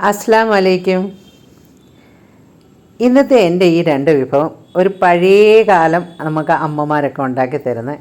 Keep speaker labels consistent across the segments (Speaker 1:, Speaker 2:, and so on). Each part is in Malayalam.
Speaker 1: अस्सलाम ഇന്നത്തെ എന്റെ ഈ രണ്ട് വിഭവം ഒരു പഴയ കാലം നമുക്ക് അമ്മമാരൊക്കെ ഉണ്ടാക്കി തരുന്ന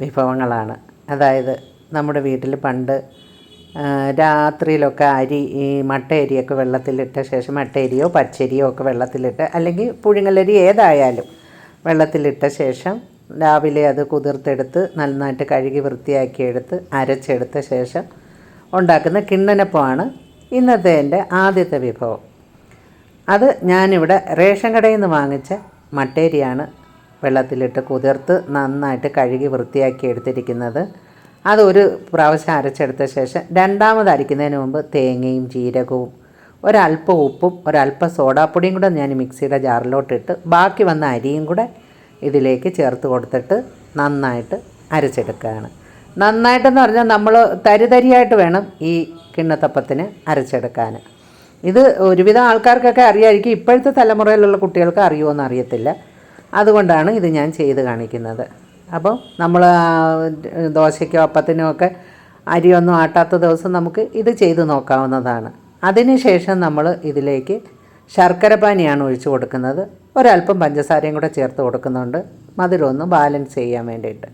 Speaker 1: വിഭവങ്ങളാണ്. അതായത് നമ്മുടെ വീട്ടിൽ പണ്ട് രാത്രിയിലൊക്കെ അരി ഈ മട്ട അരിയൊക്കെ വെള്ളത്തിലിട്ട ശേഷം മട്ട അരിയോ പച്ചരിയോ ഒക്കെ വെള്ളത്തിലിട്ട് അല്ലെങ്കിൽ പുഴുങ്ങലരി ഏതായാലും വെള്ളത്തിലിട്ട ശേഷം രാവിലെ അത് കുതിർത്തെടുത്ത് നന്നായിട്ട് കഴുകി വൃത്തിയാക്കി എടുത്ത് അരച്ചെടുത്ത ശേഷം ഉണ്ടാക്കുന്ന കിണ്ണനപ്പമാണ് ഇന്നത്തെ എന്റെ ആദ്യത്തെ വിഭവം. അത് ഞാനിവിടെ റേഷൻ കടയിൽ നിന്ന് വാങ്ങിച്ച മട്ടേരിയാണ് വെള്ളത്തിലിട്ട് കുതിർത്ത് നന്നായിട്ട് കഴുകി വൃത്തിയാക്കി എടുത്തിരിക്കുന്നത്. അത് ഒരു പ്രാവശ്യം അരച്ചെടുത്ത ശേഷം രണ്ടാമത് അരയ്ക്കുന്നതിന് മുമ്പ് തേങ്ങയും ജീരകവും ഒരല്പം ഉപ്പും ഒരല്പം സോഡാപ്പൊടിയും കൂടെ ഞാൻ മിക്സിയുടെ ജാറിലോട്ടിട്ട് ബാക്കി വന്ന അരിയും കൂടെ ഇതിലേക്ക് ചേർത്ത് കൊടുത്തിട്ട് നന്നായിട്ട് അരച്ചെടുക്കുകയാണ്. നന്നായിട്ടെന്ന് പറഞ്ഞാൽ നമ്മൾ തരിതരിയായിട്ട് വേണം ഈ കിണ്ണത്തപ്പത്തിന് അരച്ചെടുക്കാൻ. ഇത് ഒരുവിധം ആൾക്കാർക്കൊക്കെ അറിയായിരിക്കും. ഇപ്പോഴത്തെ തലമുറയിലുള്ള കുട്ടികൾക്ക് അറിയുമോ അറിയത്തില്ല. അതുകൊണ്ടാണ് ഇത് ഞാൻ ചെയ്ത് കാണിക്കുന്നത്. അപ്പോൾ നമ്മൾ ദോശയ്ക്കോ അപ്പത്തിനോ ഒക്കെ അരിയൊന്നും ആട്ടാത്ത ദിവസം നമുക്ക് ഇത് ചെയ്ത് നോക്കാവുന്നതാണ്. അതിനുശേഷം നമ്മൾ ഇതിലേക്ക് ശർക്കര പാനിയാണ് ഒഴിച്ചു കൊടുക്കുന്നത്. ഒരല്പം പഞ്ചസാരയും കൂടെ ചേർത്ത് കൊടുക്കുന്നുണ്ട്. മധുരം ഒന്ന് ബാലൻസ് ചെയ്യാൻ വേണ്ടിയിട്ട്.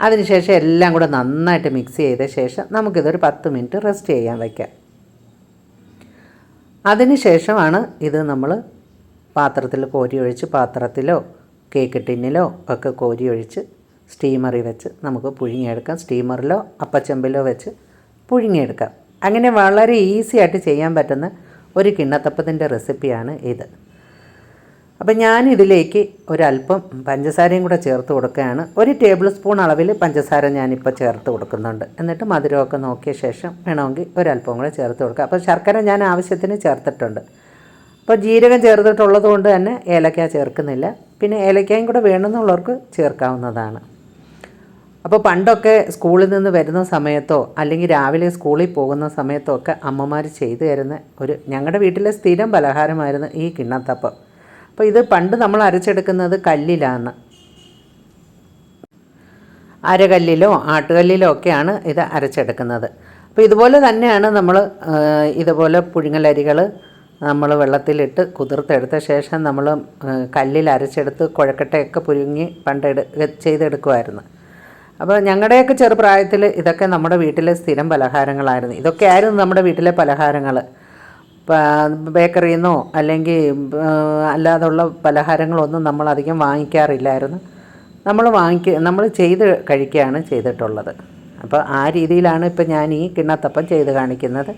Speaker 1: അതിനുശേഷം എല്ലാം കൂടെ നന്നായിട്ട് മിക്സ് ചെയ്ത ശേഷം നമുക്കിതൊരു പത്ത് മിനിറ്റ് റെസ്റ്റ് ചെയ്യാൻ വയ്ക്കാം അതിനുശേഷമാണ് ഇത് നമ്മൾ പാത്രത്തിൽ കോരി ഒഴിച്ച് പാത്രത്തിലോ കേക്ക് ടിന്നിലോ ഒക്കെ കോരി ഒഴിച്ച് സ്റ്റീമറിൽ വെച്ച് നമുക്ക് പുഴുങ്ങിയെടുക്കാം. സ്റ്റീമറിലോ അപ്പച്ചെമ്പിലോ വെച്ച് പുഴുങ്ങിയെടുക്കാം. അങ്ങനെ വളരെ ഈസി ആയിട്ട് ചെയ്യാൻ പറ്റുന്ന ഒരു കിണ്ണത്തപ്പത്തിന്റെ റെസിപ്പിയാണ് ഇത്. അപ്പം ഞാനിതിലേക്ക് ഒരല്പം പഞ്ചസാരയും കൂടെ ചേർത്ത് കൊടുക്കുകയാണ്. ഒരു ടേബിൾ സ്പൂൺ അളവിൽ പഞ്ചസാര ഞാനിപ്പോൾ ചേർത്ത് കൊടുക്കുന്നുണ്ട്. എന്നിട്ട് മധുരമൊക്കെ നോക്കിയ ശേഷം വേണമെങ്കിൽ ഒരല്പം കൂടെ ചേർത്ത് കൊടുക്കുക അപ്പോൾ ശർക്കര ഞാൻ ആവശ്യത്തിന് ചേർത്തിട്ടുണ്ട്. അപ്പോൾ ജീരകം ചേർത്തിട്ടുള്ളത് കൊണ്ട് തന്നെ ഏലക്ക ചേർക്കുന്നില്ല. പിന്നെ ഏലക്കയും കൂടെ വേണമെന്നുള്ളവർക്ക് ചേർക്കാവുന്നതാണ്. അപ്പോൾ പണ്ടൊക്കെ സ്കൂളിൽ നിന്ന് വരുന്ന സമയത്തോ അല്ലെങ്കിൽ രാവിലെ സ്കൂളിൽ പോകുന്ന സമയത്തോ ഒക്കെ അമ്മമാർ ചെയ്തു തരുന്ന ഒരു ഞങ്ങളുടെ വീട്ടിലെ സ്ഥിരം പലഹാരമായിരുന്നു ഈ കിണ്ണത്തപ്പം. അപ്പോൾ ഇത് പണ്ട് നമ്മൾ അരച്ചെടുക്കുന്നത് കല്ലിലാണ്. അരകല്ലിലോ ആട്ടുകല്ലിലോ ഒക്കെയാണ് ഇത് അരച്ചെടുക്കുന്നത്. അപ്പോൾ ഇതുപോലെ തന്നെയാണ് നമ്മൾ ഇതുപോലെ പുഴുങ്ങലരികൾ നമ്മൾ വെള്ളത്തിലിട്ട് കുതിർത്തെടുത്ത ശേഷം നമ്മൾ കല്ലിൽ അരച്ചെടുത്ത് കുഴക്കട്ടയൊക്കെ പുഴുങ്ങി പണ്ടെടു ചെയ്തെടുക്കുമായിരുന്നു. അപ്പോൾ ഞങ്ങളുടെയൊക്കെ ചെറുപ്രായത്തിൽ ഇതൊക്കെ നമ്മുടെ വീട്ടിലെ സ്ഥിരം പലഹാരങ്ങളായിരുന്നു. ഇതൊക്കെ ആയിരുന്നു നമ്മുടെ വീട്ടിലെ പലഹാരങ്ങൾ. ബേക്കറിയിൽ നിന്നോ അല്ലെങ്കിൽ അല്ലാതുള്ള പലഹാരങ്ങളൊന്നും നമ്മളധികം വാങ്ങിക്കാറില്ലായിരുന്നു. നമ്മൾ വാങ്ങിക്ക നമ്മൾ ചെയ്ത് കഴിക്കുകയാണ് ചെയ്തിട്ടുള്ളത്. അപ്പോൾ ആ രീതിയിലാണ് ഇപ്പോൾ ഞാൻ ഈ കിണ്ണത്തപ്പം ചെയ്ത് കാണിക്കുന്നത്.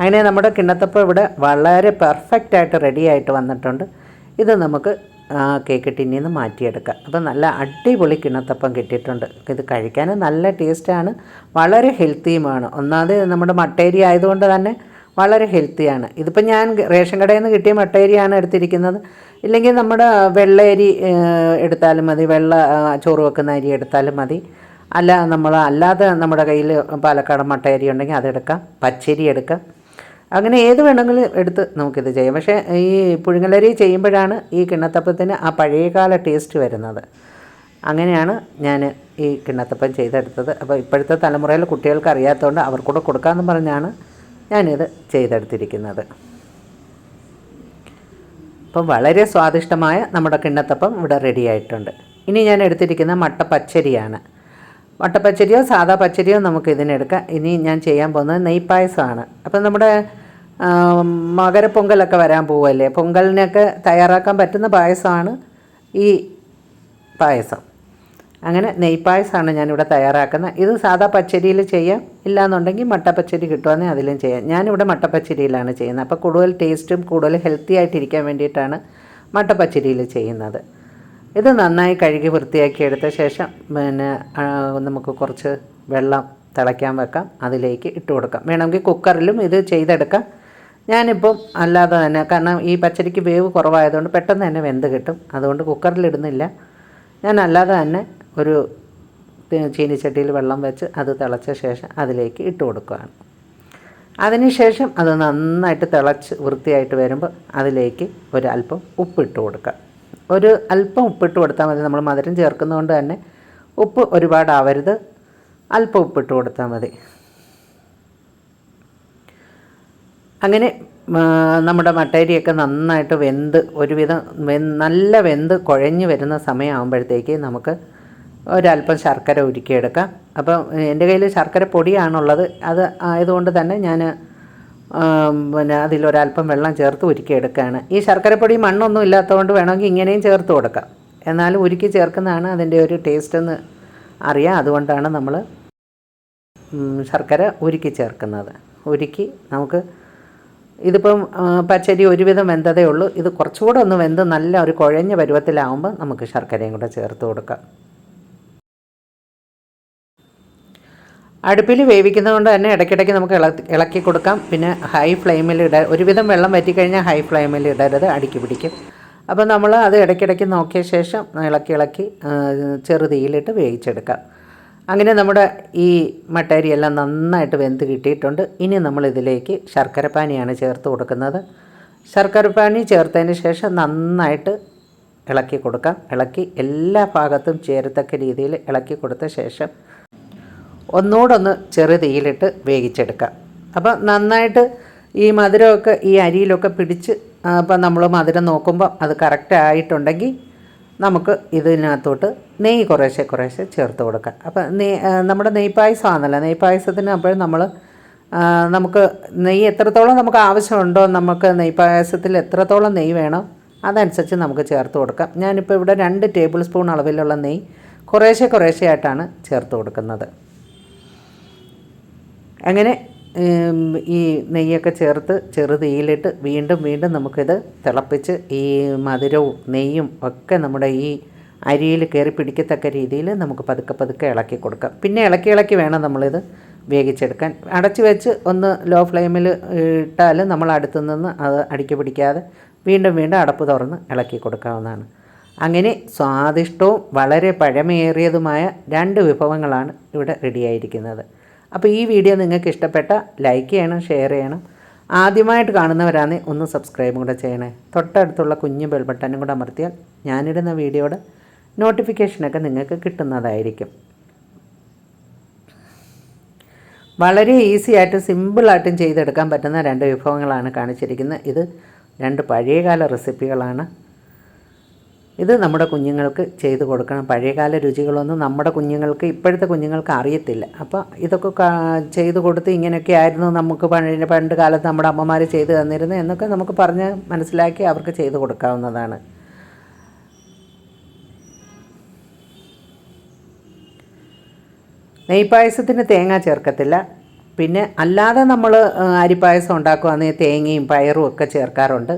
Speaker 1: അങ്ങനെ നമ്മുടെ കിണ്ണത്തപ്പം ഇവിടെ വളരെ പെർഫെക്റ്റ് ആയിട്ട് റെഡി ആയിട്ട് വന്നിട്ടുണ്ട്. ഇത് നമുക്ക് കേക്ക് ടിന്നിൽ നിന്ന് മാറ്റിയെടുക്കാം. അപ്പോൾ നല്ല അടിപൊളി കിണ്ണത്തപ്പം കിട്ടിയിട്ടുണ്ട്. ഇത് കഴിക്കാൻ നല്ല ടേസ്റ്റാണ് വളരെ ഹെൽത്തിയുമാണ് ഒന്നാമത് നമ്മുടെ മട്ടേരി ആയതുകൊണ്ട് തന്നെ വളരെ ഹെൽത്തിയാണ് ഇതിപ്പോൾ ഞാൻ റേഷൻ കടയിൽ നിന്ന് കിട്ടിയ മട്ടയരിയാണ് എടുത്തിരിക്കുന്നത്. ഇല്ലെങ്കിൽ നമ്മുടെ വെള്ള അരി എടുത്താലും മതി. വെള്ള ചോറ് വെക്കുന്ന അരി എടുത്താലും മതി. അല്ല നമ്മൾ അല്ലാതെ നമ്മുടെ കയ്യിൽ പാലക്കാട് മട്ടയരി ഉണ്ടെങ്കിൽ അതെടുക്കാം പച്ചരി എടുക്കാം. അങ്ങനെ ഏത് വേണമെങ്കിലും എടുത്ത് നമുക്കിത് ചെയ്യാം. പക്ഷേ ഈ പുഴുങ്ങലരി ചെയ്യുമ്പോഴാണ് ഈ കിണ്ണത്തപ്പത്തിന് ആ പഴയകാല ടേസ്റ്റ് വരുന്നത്. അങ്ങനെയാണ് ഞാൻ ഈ കിണ്ണത്തപ്പം ചെയ്തെടുത്തത്. അപ്പോൾ ഇപ്പോഴത്തെ തലമുറയിൽ കുട്ടികൾക്ക് അറിയാത്തതുകൊണ്ട് അവർക്കൂടെ കൊടുക്കാമെന്ന് പറഞ്ഞാണ് ഞാനിത് ചെയ്തെടുത്തിരിക്കുന്നത്. അപ്പം വളരെ സ്വാദിഷ്ടമായ നമ്മുടെ കിണ്ണത്തപ്പം ഇവിടെ റെഡി ആയിട്ടുണ്ട്. ഇനി ഞാൻ എടുത്തിരിക്കുന്ന മട്ട പച്ചരിയാണ് മട്ടപ്പച്ചരിയോ സാധാ പച്ചരിയോ നമുക്ക് ഇതിനെടുക്കാം. ഇനി ഞാൻ ചെയ്യാൻ പോകുന്നത് നെയ്പ്പായസമാണ്. അപ്പം നമ്മുടെ മകരപ്പൊങ്കലൊക്കെ വരാൻ പോവല്ലേ പൊങ്കലിനൊക്കെ തയ്യാറാക്കാൻ പറ്റുന്ന പായസമാണ് ഈ പായസം. അങ്ങനെ നെയ്പ്പായസമാണ് ഞാനിവിടെ തയ്യാറാക്കുന്നത്. ഇത് സാധാ പച്ചരിയിൽ ചെയ്യാം. ഇല്ലാന്നുണ്ടെങ്കിൽ മട്ടപ്പച്ചരി കിട്ടുവാണെങ്കിൽ അതിലും ചെയ്യാം. ഞാനിവിടെ മട്ടപ്പച്ചരിയിലാണ് ചെയ്യുന്നത്. അപ്പോൾ കൂടുതൽ ടേസ്റ്റും കൂടുതൽ ഹെൽത്തി ആയിട്ടിരിക്കാൻ വേണ്ടിയിട്ടാണ് മട്ടപ്പച്ചരിയിൽ ചെയ്യുന്നത്. ഇത് നന്നായി കഴുകി വൃത്തിയാക്കി എടുത്ത ശേഷം പിന്നെ നമുക്ക് കുറച്ച് വെള്ളം തിളയ്ക്കാൻ വെക്കാം. അതിലേക്ക് ഇട്ട് കൊടുക്കാം. വേണമെങ്കിൽ കുക്കറിലും ഇത് ചെയ്തെടുക്കാം. ഞാനിപ്പം അല്ലാതെ തന്നെ കാരണം ഈ പച്ചരിക്ക് വേവ് കുറവായതുകൊണ്ട് പെട്ടെന്ന് തന്നെ വെന്ത് കിട്ടും. അതുകൊണ്ട് കുക്കറിലിടുന്നില്ല. ഞാൻ അല്ലാതെ തന്നെ ഒരു ചീനിച്ചട്ടിയിൽ വെള്ളം വെച്ച് അത് തിളച്ച ശേഷം അതിലേക്ക് ഇട്ട് കൊടുക്കുകയാണ്. അതിനുശേഷം അത് നന്നായിട്ട് തിളച്ച് വൃത്തിയായിട്ട് വരുമ്പോൾ അതിലേക്ക് ഒരല്പം ഉപ്പിട്ട് കൊടുക്കുക. ഒരു അല്പം ഉപ്പിട്ട് കൊടുത്താൽ മതി. നമ്മൾ മധുരം ചേർക്കുന്നതുകൊണ്ട് തന്നെ ഉപ്പ് ഒരുപാടാവരുത് അല്പം ഉപ്പിട്ട് കൊടുത്താൽ മതി. അങ്ങനെ നമ്മുടെ മട്ടേരിയൊക്കെ നന്നായിട്ട് വെന്ത് ഒരുവിധം നല്ല വെന്ത് കുഴഞ്ഞു വരുന്ന സമയമാകുമ്പോഴത്തേക്ക് നമുക്ക് ഒരല്പം ശർക്കര ഉരുക്കിയെടുക്കാം. അപ്പം എന്റെ കയ്യിൽ ശർക്കര പൊടിയാണുള്ളത്. അത് ആയതുകൊണ്ട് തന്നെ ഞാൻ പിന്നെ അതിലൊരല്പം വെള്ളം ചേർത്ത് ഉരുക്കിയെടുക്കുകയാണ്. ഈ ശർക്കരപ്പൊടി മണ്ണൊന്നും ഇല്ലാത്തതുകൊണ്ട് വേണമെങ്കിൽ ഇങ്ങനെയും ചേർത്ത് കൊടുക്കാം. എന്നാലും ഉരുക്കി ചേർക്കുന്നതാണ് അതിന്റെ ഒരു ടേസ്റ്റ് എന്ന് അറിയാം. അതുകൊണ്ടാണ് നമ്മൾ ശർക്കര ഉരുക്കി ചേർക്കുന്നത്. ഉരുക്കി നമുക്ക് ഇതിപ്പം പച്ചരി ഒരുവിധം വെന്തതേ ഉള്ളൂ. ഇത് കുറച്ചുകൂടെ ഒന്ന് വെന്ത് നല്ല ഒരു കുഴഞ്ഞ പരുവത്തിലാവുമ്പോൾ നമുക്ക് ശർക്കരയും കൂടെ ചേർത്ത് കൊടുക്കാം. അടുപ്പിൽ വേവിക്കുന്നതുകൊണ്ട് തന്നെ ഇടയ്ക്കിടയ്ക്ക് നമുക്ക് ഇളക്കി കൊടുക്കാം. പിന്നെ ഹൈ ഫ്ലെയിമിൽ ഇട ഒരുവിധം വെള്ളം വറ്റിക്കഴിഞ്ഞാൽ ഹൈ ഫ്ലെയിമിൽ ഇടരുത്. അടുക്കി പിടിക്കും. അപ്പോൾ നമ്മൾ അത് ഇടയ്ക്കിടയ്ക്ക് നോക്കിയ ശേഷം ഇളക്കി ഇളക്കി ചെറുതീയിലിട്ട് വേവിച്ചെടുക്കാം. അങ്ങനെ നമ്മുടെ ഈ മട്ടരിയെല്ലാം നന്നായിട്ട് വെന്ത് കിട്ടിയിട്ടുണ്ട്. ഇനി നമ്മൾ ഇതിലേക്ക് ശർക്കരപ്പാനിയാണ് ചേർത്ത് കൊടുക്കുന്നത്. ശർക്കരപ്പാനി ചേർത്തതിന് ശേഷം നന്നായിട്ട് ഇളക്കി കൊടുക്കാം. ഇളക്കി എല്ലാ ഭാഗത്തും ചേരത്തക്ക രീതിയിൽ ഇളക്കി കൊടുത്ത ശേഷം ഒന്നുകൂടൊന്ന് ചെറു തീയിലിട്ട് വേവിച്ചെടുക്കാം. അപ്പോൾ നന്നായിട്ട് ഈ മധുരമൊക്കെ ഈ അരിയിലൊക്കെ പിടിച്ച് അപ്പോൾ നമ്മൾ മധുരം നോക്കുമ്പോൾ അത് കറക്റ്റ് ആയിട്ടുണ്ടെങ്കിൽ നമുക്ക് ഇതിനകത്തോട്ട് നെയ്യ് കുറേശ്ശെ കുറേശ്ശെ ചേർത്ത് കൊടുക്കാം. അപ്പം നെയ് നമ്മുടെ നെയ്യ് പായസത്തിന് അപ്പോൾ നമ്മൾ നമുക്ക് നെയ്യ് എത്രത്തോളം നമുക്ക് ആവശ്യമുണ്ടോ നമുക്ക് നെയ് പായസത്തിൽ എത്രത്തോളം നെയ്യ് വേണം അതനുസരിച്ച് നമുക്ക് ചേർത്ത് കൊടുക്കാം. ഞാനിപ്പോൾ ഇവിടെ രണ്ട് ടേബിൾ സ്പൂൺ അളവിലുള്ള നെയ്യ് കുറേശ്ശെ കുറേശ്ശെ ആയിട്ടാണ് ചേർത്ത് കൊടുക്കുന്നത്. അങ്ങനെ ഈ നെയ്യൊക്കെ ചേർത്ത് ചെറുതീയിലിട്ട് വീണ്ടും വീണ്ടും നമുക്കിത് തിളപ്പിച്ച് ഈ മധുരവും നെയ്യും ഒക്കെ നമ്മുടെ ഈ അരിയിൽ കയറി പിടിക്കത്തക്ക രീതിയിൽ നമുക്ക് പതുക്കെ പതുക്കെ ഇളക്കി കൊടുക്കാം. പിന്നെ ഇളക്കി ഇളക്കി വേണം നമ്മളിത് വേവിച്ചെടുക്കാൻ. അടച്ചു വെച്ച് ഒന്ന് ലോ ഫ്ലെയിമിൽ ഇട്ടാൽ നമ്മൾ അടുത്തു നിന്ന് അത് അടിക്ക് പിടിക്കാതെ വീണ്ടും വീണ്ടും അടപ്പ് തുറന്ന് ഇളക്കി കൊടുക്കാവുന്നതാണ്. അങ്ങനെ സ്വാദിഷ്ടവും വളരെ പഴമയേറിയതുമായ രണ്ട് വിഭവങ്ങളാണ് ഇവിടെ റെഡിയായിരിക്കുന്നത് അപ്പോൾ ഈ വീഡിയോ നിങ്ങൾക്ക് ഇഷ്ടപ്പെട്ട ലൈക്ക് ചെയ്യണം ഷെയർ ചെയ്യണം. ആദ്യമായിട്ട് കാണുന്നവരാണ് ഒന്ന് സബ്സ്ക്രൈബും കൂടെ ചെയ്യണേ. തൊട്ടടുത്തുള്ള കുഞ്ഞു ബെൽ ബട്ടനും കൂടെ അമർത്തിയാൽ ഞാനിടുന്ന വീഡിയോയുടെ നോട്ടിഫിക്കേഷനൊക്കെ നിങ്ങൾക്ക് കിട്ടുന്നതായിരിക്കും. വളരെ ഈസി ആയിട്ടും സിമ്പിളായിട്ടും ചെയ്തെടുക്കാൻ പറ്റുന്ന രണ്ട് വിഭവങ്ങളാണ് കാണിച്ചിരിക്കുന്നത്. ഇത് രണ്ട് പഴയകാല റെസിപ്പികളാണ് ഇത് നമ്മുടെ കുഞ്ഞുങ്ങൾക്ക് ചെയ്തു കൊടുക്കണം. പഴയകാല രുചികളൊന്നും നമ്മുടെ കുഞ്ഞുങ്ങൾക്ക് ഇപ്പോഴത്തെ കുഞ്ഞുങ്ങൾക്ക് അറിയത്തില്ല. അപ്പോൾ ഇതൊക്കെ ചെയ്തു കൊടുത്ത് ഇങ്ങനെയൊക്കെ ആയിരുന്നു നമുക്ക് പഴയ പണ്ട് കാലത്ത് നമ്മുടെ അമ്മമാർ ചെയ്തു തന്നിരുന്നത് എന്നൊക്കെ നമുക്ക് പറഞ്ഞ് മനസ്സിലാക്കി അവർക്ക് ചെയ്തു കൊടുക്കാവുന്നതാണ്. നെയ്പായസത്തിന് തേങ്ങ ചേർക്കത്തില്ല. പിന്നെ അല്ലാതെ നമ്മൾ അരിപ്പായസം ഉണ്ടാക്കുകയാണെങ്കിൽ തേങ്ങയും പയറും ഒക്കെ ചേർക്കാറുണ്ട്.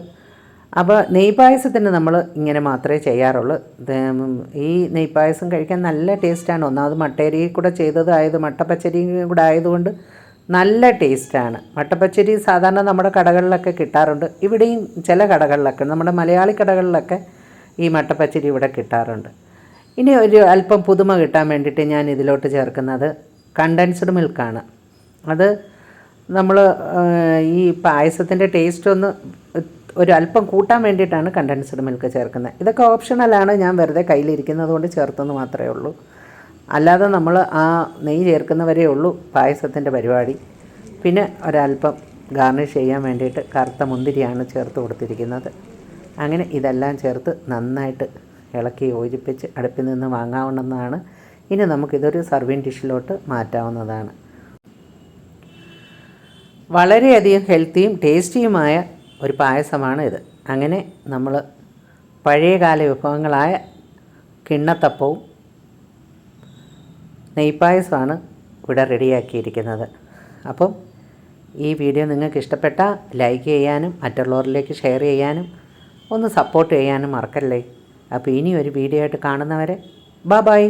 Speaker 1: അപ്പോൾ നെയ്പായസത്തിന് നമ്മൾ ഇങ്ങനെ മാത്രമേ ചെയ്യാറുള്ളൂ. ഈ നെയ്പായസം കഴിക്കാൻ നല്ല ടേസ്റ്റാണ്. ഒന്നാമത് മട്ടേരി കൂടെ ചെയ്തതായത് മട്ടപ്പച്ചരിയും കൂടെ ആയതുകൊണ്ട് നല്ല ടേസ്റ്റാണ്. മട്ടപ്പച്ചരി സാധാരണ നമ്മുടെ കടകളിലൊക്കെ കിട്ടാറുണ്ട്. ഇവിടെയും ചില കടകളിലൊക്കെ നമ്മുടെ മലയാളി കടകളിലൊക്കെ ഈ മട്ടപ്പച്ചരി ഇവിടെ കിട്ടാറുണ്ട്. ഇനി ഒരു അല്പം പുതുമ കിട്ടാൻ വേണ്ടിയിട്ട് ഞാൻ ഇതിലോട്ട് ചേർക്കുന്നത് കണ്ടൻസ്ഡ് മിൽക്കാണ് അത് നമ്മൾ ഈ പായസത്തിന്റെ ടേസ്റ്റ് ഒന്ന് ഒരു അല്പം കൂട്ടാൻ വേണ്ടിയിട്ടാണ് കണ്ടൻസ്ഡ് മിൽക്ക് ചേർക്കുന്നത്. ഇതൊക്കെ ഓപ്ഷണലാണ് ഞാൻ വെറുതെ കയ്യിലിരിക്കുന്നത് കൊണ്ട് ചേർത്തെന്ന് മാത്രമേ ഉള്ളൂ. അല്ലാതെ നമ്മൾ ആ നെയ്യ് ചേർക്കുന്നവരേ ഉള്ളൂ പായസത്തിന്റെ പരിപാടി. പിന്നെ ഒരല്പം ഗാർണിഷ് ചെയ്യാൻ വേണ്ടിയിട്ട് കറുത്ത മുന്തിരിയാണ് ചേർത്ത് കൊടുത്തിരിക്കുന്നത്. അങ്ങനെ ഇതെല്ലാം ചേർത്ത് നന്നായിട്ട് ഇളക്കി യോജിപ്പിച്ച് അടുപ്പിൽ നിന്ന് വാങ്ങാവുന്നതാണ്. ഇനി നമുക്കിതൊരു സർവിങ് ഡിഷിലോട്ട് മാറ്റാവുന്നതാണ്. വളരെയധികം ഹെൽത്തിയും ടേസ്റ്റിയുമായ ഒരു പായസമാണ് ഇത്. അങ്ങനെ നമ്മൾ പഴയകാല വിഭവങ്ങളായ കിണ്ണത്തപ്പവും നെയ്പായസമാണ് ഇവിടെ റെഡിയാക്കിയിരിക്കുന്നത്. അപ്പം ഈ വീഡിയോ നിങ്ങൾക്ക് ഇഷ്ടപ്പെട്ട ലൈക്ക് ചെയ്യാനും മറ്റുള്ളവരിലേക്ക് ഷെയർ ചെയ്യാനും ഒന്ന് സപ്പോർട്ട് ചെയ്യാനും മറക്കല്ലേ. അപ്പോൾ ഇനി ഒരു വീഡിയോ ആയിട്ട് കാണുന്നവരെ ബൈ ബൈ.